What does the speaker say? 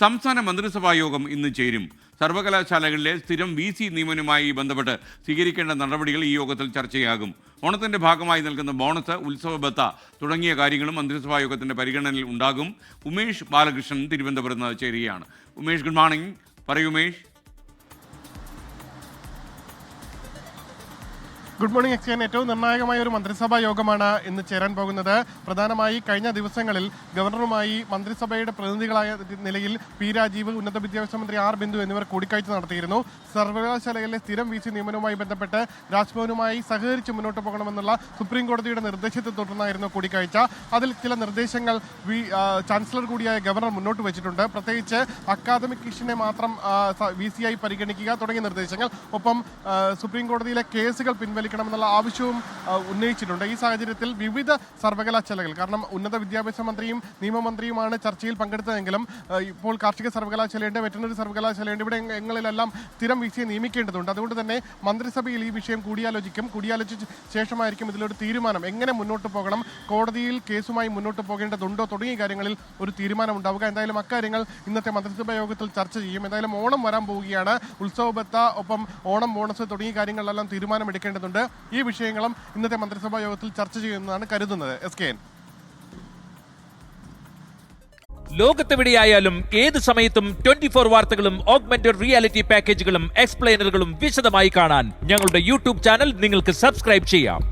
സംസ്ഥാന മന്ത്രിസഭാ യോഗം ഇന്ന് ചേരും. സർവകലാശാലകളിലെ സ്ഥിരം വി സി നിയമനവുമായി ബന്ധപ്പെട്ട് സ്വീകരിക്കേണ്ട നടപടികൾ ഈ യോഗത്തിൽ ചർച്ചയാകും. ഓണത്തിന്റെ ഭാഗമായി നൽകുന്ന ബോണസ് ഉത്സവ ബത്ത തുടങ്ങിയ കാര്യങ്ങളും മന്ത്രിസഭാ യോഗത്തിന്റെ പരിഗണനയിൽ ഉണ്ടാകും. ഉമേഷ് ബാലകൃഷ്ണൻ തിരുവനന്തപുരത്ത് ചേരുകയാണ്. Umesh good morning. പറയൂ ഉമേഷ്. ഗുഡ് മോർണിംഗ് എക്സ്ചേൻ ഏറ്റവും നിർണായകമായ ഒരു മന്ത്രിസഭാ യോഗമാണ് ഇന്ന് ചേരാൻ പോകുന്നത്. പ്രധാനമായി കഴിഞ്ഞ ദിവസങ്ങളിൽ ഗവർണറുമായി മന്ത്രിസഭയുടെ പ്രതിനിധികളായ നിലയിൽ പി രാജീവ് ഉന്നത വിദ്യാഭ്യാസ മന്ത്രി ആർ ബിന്ദു എന്നിവർ കൂടിക്കാഴ്ച നടത്തിയിരുന്നു. സർവകലാശാലകളിലെ സ്ഥിരം വി സി നിയമനവുമായി ബന്ധപ്പെട്ട് രാജ്ഭവനുമായി സഹകരിച്ച് മുന്നോട്ട് പോകണമെന്നുള്ള സുപ്രീം കോടതിയുടെ നിർദ്ദേശത്തെ തുടർന്നായിരുന്നു കൂടിക്കാഴ്ച. അതിൽ ചില നിർദ്ദേശങ്ങൾ വി ചാൻസലർ കൂടിയായ ഗവർണർ മുന്നോട്ട് വെച്ചിട്ടുണ്ട്. പ്രത്യേകിച്ച് അക്കാദമിക് ഇഷ്യനെ മാത്രം വി സി ആയി പരിഗണിക്കുക തുടങ്ങിയ നിർദ്ദേശങ്ങൾ. ഒപ്പം സുപ്രീം കോടതിയിലെ കേസുകൾ പിൻവലിക്കണമെന്നുള്ള ആവശ്യവും ഉന്നയിച്ചിട്ടുണ്ട്. ഈ സാഹചര്യത്തിൽ വിവിധ സർവകലാശാലകൾ കാരണം ഉന്നത വിദ്യാഭ്യാസ മന്ത്രിയും നിയമമന്ത്രിയുമാണ് ചർച്ചയിൽ പങ്കെടുത്തതെങ്കിലും ഇപ്പോൾ കാർഷിക സർവകലാശാലയുണ്ട് വെറ്ററിനറി സർവകലാശാലയുണ്ട് ഇവിടെ എങ്ങളിലെല്ലാം സ്ഥിരം വി നിയമിക്കേണ്ടതുണ്ട്. അതുകൊണ്ട് തന്നെ മന്ത്രിസഭയിൽ ഈ വിഷയം കൂടിയാലോചിക്കും. കൂടിയാലോചിച്ച ശേഷമായിരിക്കും ഇതിലൊരു തീരുമാനം. എങ്ങനെ മുന്നോട്ട് പോകണം? കോടതിയിൽ കേസുമായി മുന്നോട്ട് പോകേണ്ടതുണ്ടോ? തുടങ്ങിയ കാര്യങ്ങളിൽ ഒരു തീരുമാനം ഉണ്ടാവുക. എന്തായാലും അക്കാര്യങ്ങൾ ഇന്നത്തെ മന്ത്രിസഭാ യോഗത്തിൽ ചർച്ച ചെയ്യും. എന്തായാലും ഓണം വരാൻ പോവുകയാണ്. ഉത്സവബത്ത ഒപ്പം ഓണം ബോണസ് തുടങ്ങിയ കാര്യങ്ങളിലെല്ലാം തീരുമാനമെടുക്കേണ്ടതുണ്ട്. ഈ വിഷയങ്ങളും ഇന്നത്തെ മന്ത്രിസഭാ യോഗത്തിൽ ചർച്ച ചെയ്യുന്നതാണ് കരുതുന്നത്. S K N. ലോകത്തെവിടെയായാലും ഏത് സമയത്തും ട്വന്റി ഫോർ വാർത്തകളും ഓഗ്മെന്റഡ് റിയാലിറ്റി പാക്കേജുകളും എക്സ്പ്ലെയിനറുകളും വിശദമായി കാണാൻ ഞങ്ങളുടെ യൂട്യൂബ് ചാനൽ നിങ്ങൾക്ക് സബ്സ്ക്രൈബ് ചെയ്യാം.